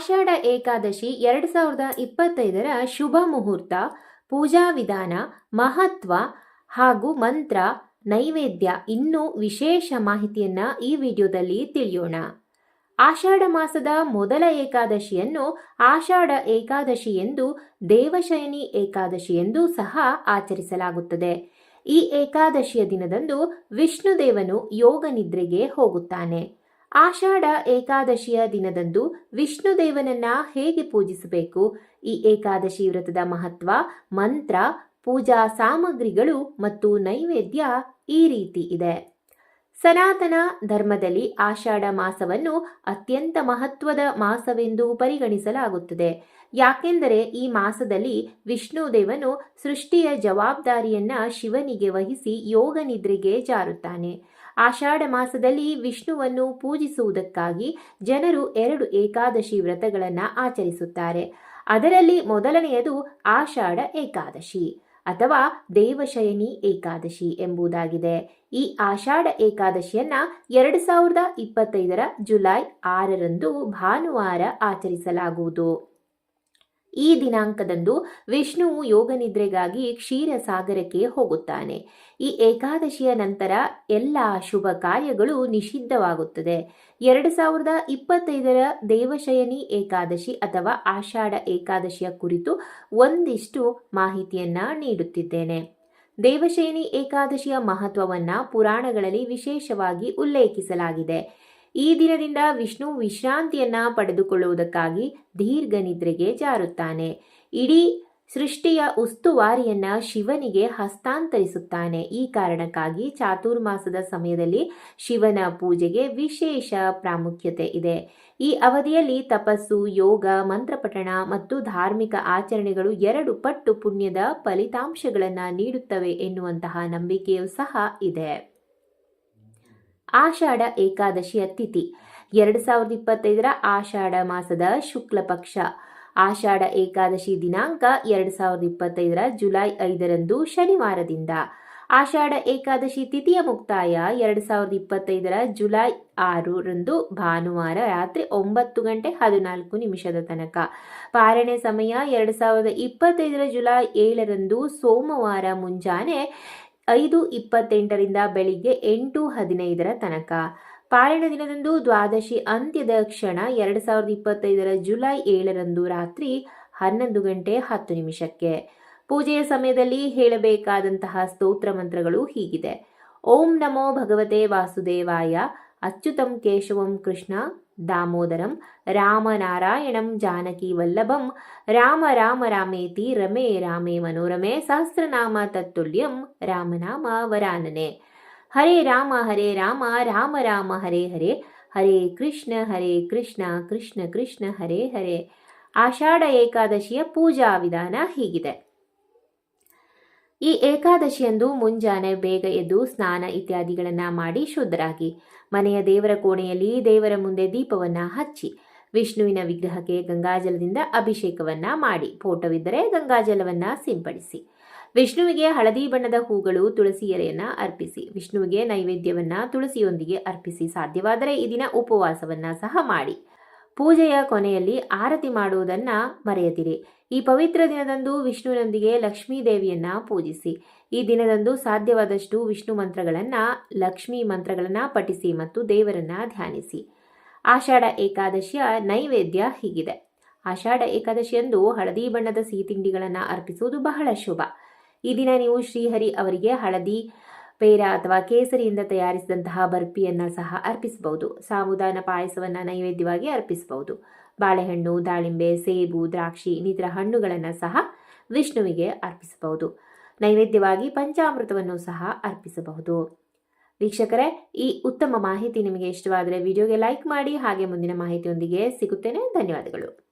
ಆಷಾಢ ಏಕಾದಶಿ ಎರಡು ಸಾವಿರದ ಇಪ್ಪತ್ತೈದರ ಶುಭ ಮುಹೂರ್ತ, ಪೂಜಾ ವಿಧಾನ, ಮಹತ್ವ ಹಾಗೂ ಮಂತ್ರ, ನೈವೇದ್ಯ ಇನ್ನೂ ವಿಶೇಷ ಮಾಹಿತಿಯನ್ನು ಈ ವಿಡಿಯೋದಲ್ಲಿ ತಿಳಿಯೋಣ. ಆಷಾಢ ಮಾಸದ ಮೊದಲ ಏಕಾದಶಿಯನ್ನು ಆಷಾಢ ಏಕಾದಶಿ ಎಂದು, ದೇವಶಯನಿ ಏಕಾದಶಿ ಎಂದು ಸಹ ಆಚರಿಸಲಾಗುತ್ತದೆ. ಈ ಏಕಾದಶಿಯ ದಿನದಂದು ವಿಷ್ಣುದೇವನು ಯೋಗ ನಿದ್ರೆಗೆ ಹೋಗುತ್ತಾನೆ. ಆಷಾಢ ಏಕಾದಶಿಯ ದಿನದಂದು ವಿಷ್ಣುದೇವನನ್ನ ಹೇಗೆ ಪೂಜಿಸಬೇಕು? ಈ ಏಕಾದಶಿ ವ್ರತದ ಮಹತ್ವ, ಮಂತ್ರ, ಪೂಜಾ ಸಾಮಗ್ರಿಗಳು ಮತ್ತು ನೈವೇದ್ಯ ಈ ರೀತಿ ಇದೆ. ಸನಾತನ ಧರ್ಮದಲ್ಲಿ ಆಷಾಢ ಮಾಸವನ್ನು ಅತ್ಯಂತ ಮಹತ್ವದ ಮಾಸವೆಂದು ಪರಿಗಣಿಸಲಾಗುತ್ತದೆ. ಯಾಕೆಂದರೆ ಈ ಮಾಸದಲ್ಲಿ ವಿಷ್ಣುದೇವನು ಸೃಷ್ಟಿಯ ಜವಾಬ್ದಾರಿಯನ್ನ ಶಿವನಿಗೆ ವಹಿಸಿ ಯೋಗ ನಿದ್ರೆಗೆ ಜಾರುತ್ತಾನೆ. ಆಷಾಢ ಮಾಸದಲ್ಲಿ ವಿಷ್ಣುವನ್ನು ಪೂಜಿಸುವುದಕ್ಕಾಗಿ ಜನರು ಎರಡು ಏಕಾದಶಿ ವ್ರತಗಳನ್ನು ಆಚರಿಸುತ್ತಾರೆ. ಅದರಲ್ಲಿ ಮೊದಲನೆಯದು ಆಷಾಢ ಏಕಾದಶಿ ಅಥವಾ ದೇವಶಯನಿ ಏಕಾದಶಿ ಎಂಬುದಾಗಿದೆ. ಈ ಆಷಾಢ ಏಕಾದಶಿಯನ್ನ ಎರಡು ಸಾವಿರದ ಇಪ್ಪತ್ತೈದರ ಜುಲೈ ಆರರಂದು ಭಾನುವಾರ ಆಚರಿಸಲಾಗುವುದು. ಈ ದಿನಾಂಕದಂದು ವಿಷ್ಣುವು ಯೋಗನಿದ್ರೆಗಾಗಿ ಕ್ಷೀರಸಾಗರಕ್ಕೆ ಹೋಗುತ್ತಾನೆ. ಈ ಏಕಾದಶಿಯ ನಂತರ ಎಲ್ಲ ಶುಭ ಕಾರ್ಯಗಳು ನಿಷಿದ್ಧವಾಗುತ್ತದೆ. ಎರಡು ಸಾವಿರದ ಇಪ್ಪತ್ತೈದರ ದೇವಶಯನಿ ಏಕಾದಶಿ ಅಥವಾ ಆಷಾಢ ಏಕಾದಶಿಯ ಕುರಿತು ಒಂದಿಷ್ಟು ಮಾಹಿತಿಯನ್ನ ನೀಡುತ್ತಿದ್ದೇನೆ. ದೇವಶಯನಿ ಏಕಾದಶಿಯ ಮಹತ್ವವನ್ನ ಪುರಾಣಗಳಲ್ಲಿ ವಿಶೇಷವಾಗಿ ಉಲ್ಲೇಖಿಸಲಾಗಿದೆ. ಈ ದಿನದಿಂದ ವಿಷ್ಣು ವಿಶ್ರಾಂತಿಯನ್ನ ಪಡೆದುಕೊಳ್ಳುವುದಕ್ಕಾಗಿ ದೀರ್ಘ ನಿದ್ರೆಗೆ ಜಾರುತ್ತಾನೆ. ಇಡೀ ಸೃಷ್ಟಿಯ ಉಸ್ತುವಾರಿಯನ್ನ ಶಿವನಿಗೆ ಹಸ್ತಾಂತರಿಸುತ್ತಾನೆ. ಈ ಕಾರಣಕ್ಕಾಗಿ ಚಾತುರ್ಮಾಸದ ಸಮಯದಲ್ಲಿ ಶಿವನ ಪೂಜೆಗೆ ವಿಶೇಷ ಪ್ರಾಮುಖ್ಯತೆ ಇದೆ. ಈ ಅವಧಿಯಲ್ಲಿ ತಪಸ್ಸು, ಯೋಗ, ಮಂತ್ರಪಠಣ ಮತ್ತು ಧಾರ್ಮಿಕ ಆಚರಣೆಗಳು ಎರಡು ಪಟ್ಟು ಪುಣ್ಯದ ಫಲಿತಾಂಶಗಳನ್ನು ನೀಡುತ್ತವೆ ಎನ್ನುವಂತಹ ನಂಬಿಕೆಯೂ ಸಹ ಇದೆ. ಆಷಾಢ ಏಕಾದಶಿಯ ತಿಥಿ ಎರಡು ಸಾವಿರದ ಇಪ್ಪತ್ತೈದರ ಆಷಾಢ ಮಾಸದ ಶುಕ್ಲ ಪಕ್ಷ. ಆಷಾಢ ಏಕಾದಶಿ ದಿನಾಂಕ ಎರಡು ಸಾವಿರದ ಇಪ್ಪತ್ತೈದರ ಜುಲೈ ಐದರಂದು ಶನಿವಾರದಿಂದ. ಆಷಾಢ ಏಕಾದಶಿ ತಿಥಿಯ ಮುಕ್ತಾಯ ಎರಡು ಸಾವಿರದ ಇಪ್ಪತ್ತೈದರ ಜುಲೈ ಆರರಂದು ಭಾನುವಾರ ರಾತ್ರಿ ಒಂಬತ್ತು ಗಂಟೆ ಹದಿನಾಲ್ಕು ನಿಮಿಷದ ತನಕ. ಪಾರಣೆ ಸಮಯ ಎರಡು ಸಾವಿರದ ಇಪ್ಪತ್ತೈದರ ಜುಲೈ ಏಳರಂದು ಸೋಮವಾರ ಮುಂಜಾನೆ ಐದು ಇಪ್ಪತ್ತೆಂಟರಿಂದ ಬೆಳಿಗ್ಗೆ ಎಂಟು ಹದಿನೈದರ ತನಕ. ಪಾರಾಯಣ ದಿನದಂದು ದ್ವಾದಶಿ ಅಂತ್ಯದ ಕ್ಷಣ ಎರಡು ಸಾವಿರದ ಇಪ್ಪತ್ತೈದರ ಜುಲೈ ಏಳರಂದು ರಾತ್ರಿ ಹನ್ನೊಂದು ಗಂಟೆ ಹತ್ತು ನಿಮಿಷಕ್ಕೆ. ಪೂಜೆಯ ಸಮಯದಲ್ಲಿ ಹೇಳಬೇಕಾದಂತಹ ಸ್ತೋತ್ರ ಮಂತ್ರಗಳು ಹೀಗಿದೆ. ಓಂ ನಮೋ ಭಗವತೆ ವಾಸುದೇವಾಯ. ಅಚ್ಯುತಂ ಕೇಶವಂ ಕೃಷ್ಣ, ದಾಮೋದರಂ, ರಾಮನಾರಾಯಣಂ, ಜಾನಕಿ ವಲ್ಲಭಂ, ರಾಮ ರಾಮ ರಾಮೇತಿ, ರಮೇ ರಾಮೇ ಮನೋರಮೆ, ಸಹಸ್ರನಾಮ ತತ್ತುಲ್ಯಂ, ರಾಮನಾಮ ವರಾನನೆ. ಹರೇ ರಾಮ ಹರೇ ರಾಮ ರಾಮ ರಾಮ, ಹರೇ ಹರೇ ಹರೇ ಕೃಷ್ಣ ಹರೇ ಕೃಷ್ಣ ಕೃಷ್ಣ ಕೃಷ್ಣ, ಹರೇ ಹರೇ. ಆಷಾಢ ಏಕಾದಶಿಯ ಪೂಜಾ ವಿಧಾನ ಹೀಗಿದೆ. ಈ ಏಕಾದಶಿಯಂದು ಮುಂಜಾನೆ ಬೇಗ ಎದ್ದು ಸ್ನಾನ ಇತ್ಯಾದಿಗಳನ್ನ ಮಾಡಿ ಶುದ್ಧರಾಗಿ. ಮನೆಯ ದೇವರ ಕೋಣೆಯಲ್ಲಿ ದೇವರ ಮುಂದೆ ದೀಪವನ್ನ ಹಚ್ಚಿ, ವಿಷ್ಣುವಿನ ವಿಗ್ರಹಕ್ಕೆ ಗಂಗಾಜಲದಿಂದ ಅಭಿಷೇಕವನ್ನ ಮಾಡಿ, ಫೋಟೋವಿದ್ದರೆ ಗಂಗಾಜಲವನ್ನ ಸಿಂಪಡಿಸಿ. ವಿಷ್ಣುವಿಗೆ ಹಳದಿ ಬಣ್ಣದ ಹೂಗಳು ತುಳಸಿ ಎಲೆಯನ್ನ ಅರ್ಪಿಸಿ, ವಿಷ್ಣುವಿಗೆ ನೈವೇದ್ಯವನ್ನ ತುಳಸಿಯೊಂದಿಗೆ ಅರ್ಪಿಸಿ ಸಾಧ್ಯವಾದರೆ ಈ ದಿನ ಉಪವಾಸವನ್ನ ಸಹ ಮಾಡಿ. ಪೂಜೆಯ ಕೊನೆಯಲ್ಲಿ ಆರತಿ ಮಾಡುವುದನ್ನ ಮರೆಯದಿರಿ. ಈ ಪವಿತ್ರ ದಿನದಂದು ವಿಷ್ಣುವಿನೊಂದಿಗೆ ಲಕ್ಷ್ಮೀ ದೇವಿಯನ್ನ ಪೂಜಿಸಿ. ಈ ದಿನದಂದು ಸಾಧ್ಯವಾದಷ್ಟು ವಿಷ್ಣು ಮಂತ್ರಗಳನ್ನ, ಲಕ್ಷ್ಮೀ ಮಂತ್ರಗಳನ್ನ ಪಠಿಸಿ ಮತ್ತು ದೇವರನ್ನ ಧ್ಯಾನಿಸಿ. ಆಷಾಢ ಏಕಾದಶಿಯ ನೈವೇದ್ಯ ಹೀಗಿದೆ. ಆಷಾಢ ಏಕಾದಶಿಯಂದು ಹಳದಿ ಬಣ್ಣದ ಸಿಹಿ ತಿಂಡಿಗಳನ್ನು ಅರ್ಪಿಸುವುದು ಬಹಳ ಶುಭ. ಈ ದಿನ ನೀವು ಶ್ರೀಹರಿ ಅವರಿಗೆ ಹಳದಿ ಪೇರ ಅಥವಾ ಕೇಸರಿಯಿಂದ ತಯಾರಿಸಿದಂತಹ ಬರ್ಫಿಯನ್ನು ಸಹ ಅರ್ಪಿಸಬಹುದು. ಸಾಬುದಾನ ಪಾಯಸವನ್ನು ನೈವೇದ್ಯವಾಗಿ ಅರ್ಪಿಸಬಹುದು. ಬಾಳೆಹಣ್ಣು, ದಾಳಿಂಬೆ, ಸೇಬು, ದ್ರಾಕ್ಷಿ, ಇನ್ನಿತರ ಹಣ್ಣುಗಳನ್ನು ಸಹ ವಿಷ್ಣುವಿಗೆ ಅರ್ಪಿಸಬಹುದು. ನೈವೇದ್ಯವಾಗಿ ಪಂಚಾಮೃತವನ್ನು ಸಹ ಅರ್ಪಿಸಬಹುದು. ವೀಕ್ಷಕರೇ, ಈ ಉತ್ತಮ ಮಾಹಿತಿ ನಿಮಗೆ ಇಷ್ಟವಾದರೆ ವಿಡಿಯೋಗೆ ಲೈಕ್ ಮಾಡಿ ಹಾಗೆ ಮುಂದಿನ ಮಾಹಿತಿಯೊಂದಿಗೆ ಸಿಗುತ್ತೇನೆ. ಧನ್ಯವಾದಗಳು.